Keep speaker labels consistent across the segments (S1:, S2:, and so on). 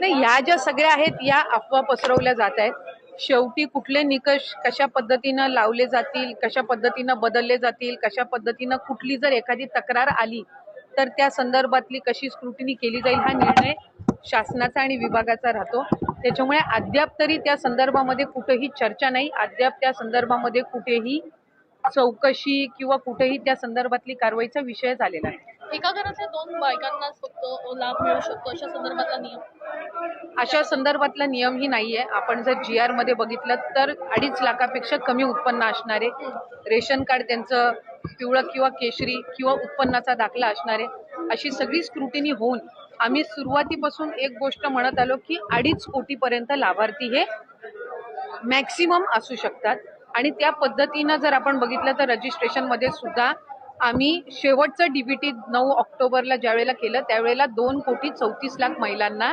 S1: नाही ह्या ज्या सगळ्या आहेत या अफवा पसरवल्या जात आहेत. शेवटी कुठले निकष कशा पद्धतीनं लावले जातील कशा पद्धतीनं बदलले जातील कशा पद्धतीनं कुठली जर एखादी तक्रार आली तर त्या संदर्भातली कशी स्क्रुटिनी केली जाईल हा निर्णय शासनाचा आणि विभागाचा राहतो. त्याच्यामुळे अद्याप तरी त्या संदर्भामध्ये कुठेही चर्चा नाही. अद्याप त्या संदर्भामध्ये कुठेही चौकशी किंवा कुठेही त्या संदर्भातली कारवाईचा विषय झालेला आहे
S2: एका घरातल्या दोन बायकांनाच फक्त लाभ मिळू शकतो अशा संदर्भातला नियम?
S1: अशा संदर्भातला नियमही नाहीये. आपण जर जी आरमध्ये बघितलं तर अडीच लाखापेक्षा कमी उत्पन्न असणारे रेशन कार्ड त्यांचं पिवळं किंवा केशरी किंवा उत्पन्नाचा दाखला असणारे अशी सगळी स्क्रुटिनी होऊन आम्ही सुरुवातीपासून एक गोष्ट म्हणत आलो की अडीच कोटीपर्यंत लाभार्थी हे मॅक्सिमम असू शकतात. आणि त्या पद्धतीनं जर आपण बघितलं तर रजिस्ट्रेशनमध्ये सुद्धा आम्ही शेवटचं डीबीटी नऊ ऑक्टोबरला ज्यावेळेला केलं त्यावेळेला दोन कोटी चौतीस लाख महिलांना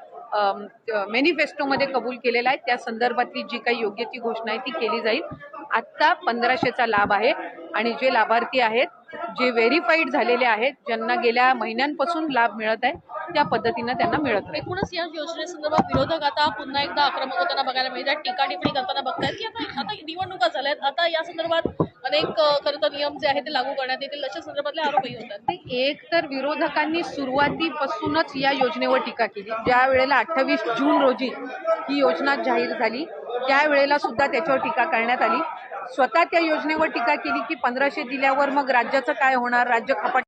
S1: मॅनिफेस्टोमध्ये कबूल केलेला आहे. त्या संदर्भातली जी काही योग्य ती घोषणा आहे ती केली जाईल. आत्ता पंधराशेचा लाभ आहे आणि जे लाभार्थी आहेत जे व्हेरीफाईड झालेले आहेत ज्यांना गेल्या महिन्यांपासून लाभ मिळत आहे त्या पद्धतीनं त्यांना मिळत आहे
S2: एकूणच या योजनेसंदर्भात विरोधक आता पुन्हा एकदा आक्रमक होताना बघायला मिळतात. टीका टिप्पणी करताना बघतायत की आता आता निवडणुका झाल्यात. आता या संदर्भात अनेक खरं तर नियम जे आहेत ते लागू करण्यात येतील अशा संदर्भातले आरोपही होतात.
S1: ते एक तर विरोधकांनी सुरुवातीपासूनच या योजनेवर टीका केली. ज्या वेळेला अठ्ठावीस जून रोजी ही योजना जाहीर झाली त्यावेळेला सुद्धा त्याच्यावर टीका करण्यात आली. स्वतः त्या योजनेवर टीका केली की पंधराशे दिल्यावर मग राज्याचं काय होणार? राज्य खपाट